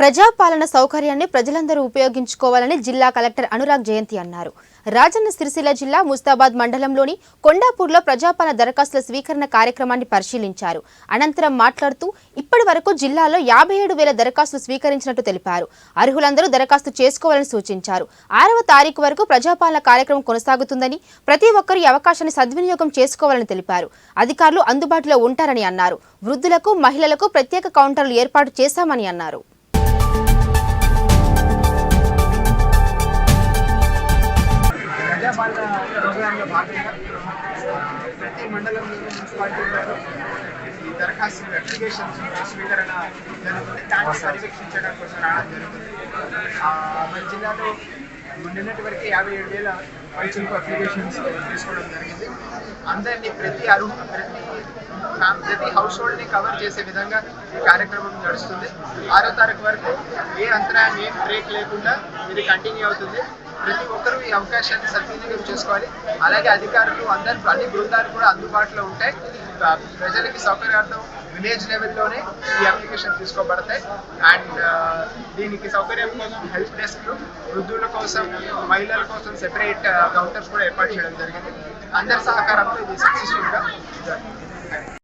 ప్రజాపాలన సౌకర్యాన్ని ప్రజలందరూ ఉపయోగించుకోవాలని జిల్లా కలెక్టర్ అనురాగ్ జయంతి అన్నారు. రాజన్న సిరిసిల్ల జిల్లా ముస్తాబాద్ మండలంలోని కొండాపూర్లో ప్రజాపాలన దరఖాస్తుల స్వీకరణ కార్యక్రమాన్ని పరిశీలించారు. అనంతరం మాట్లాడుతూ ఇప్పటి వరకు జిల్లాలో యాభై ఏడు వేల దరఖాస్తులు స్వీకరించినట్టు తెలిపారు. అర్హులందరూ దరఖాస్తు చేసుకోవాలని సూచించారు. ఆరవ తారీఖు వరకు ప్రజాపాలన కార్యక్రమం కొనసాగుతుందని ప్రతి ఒక్కరూ ఈ అవకాశాన్ని సద్వినియోగం చేసుకోవాలని తెలిపారు. అధికారులు అందుబాటులో ఉంటారని అన్నారు. వృద్ధులకు మహిళలకు ప్రత్యేక కౌంటర్లు ఏర్పాటు చేశామని అన్నారు. ప్రజాపాలన ప్రోగ్రాంలో భాగంగా ప్రతి మండలంలో మున్సిపాలిటీలలో ఈ దరఖాస్తు అప్లికేషన్స్ స్వీకరణ జరుగుతుంది దాన్ని పర్యవేక్షించడం కోసం రావడం జరుగుతుంది ఆ, మన జిల్లాలో మొన్నటి వరకు యాభై ఏడు వేల పైచులకు అప్లికేషన్స్ తీసుకోవడం జరిగింది. అందరినీ ప్రతి అర్హు ప్రతి ప్రతి హౌస్ హోల్డ్ని కవర్ చేసే విధంగా ఈ కార్యక్రమం నడుస్తుంది. ఆరో తారీఖు వరకు ఏ అంతరాయం ఏం బ్రేక్ లేకుండా ఇది కంటిన్యూ అవుతుంది. ప్రతి ఒక్కరూ ఈ అవకాశాన్ని సద్వినియోగం చేసుకోవాలి. అలాగే అధికారులు అందరు అన్ని బృందాలు కూడా అందుబాటులో ఉంటాయి. ప్రజలకి సౌకర్యార్థం విలేజ్ లెవెల్లోనే ఈ అప్లికేషన్ తీసుకోబడతాయి. అండ్ దీనికి సౌకర్యం కోసం హెల్ప్ డెస్క్లు వృద్ధుల కోసం మహిళల కోసం సెపరేట్ కౌంటర్స్ uh, కూడా ఏర్పాటు చేయడం జరిగింది. అందరి సహకారంతో ఇది సక్సెస్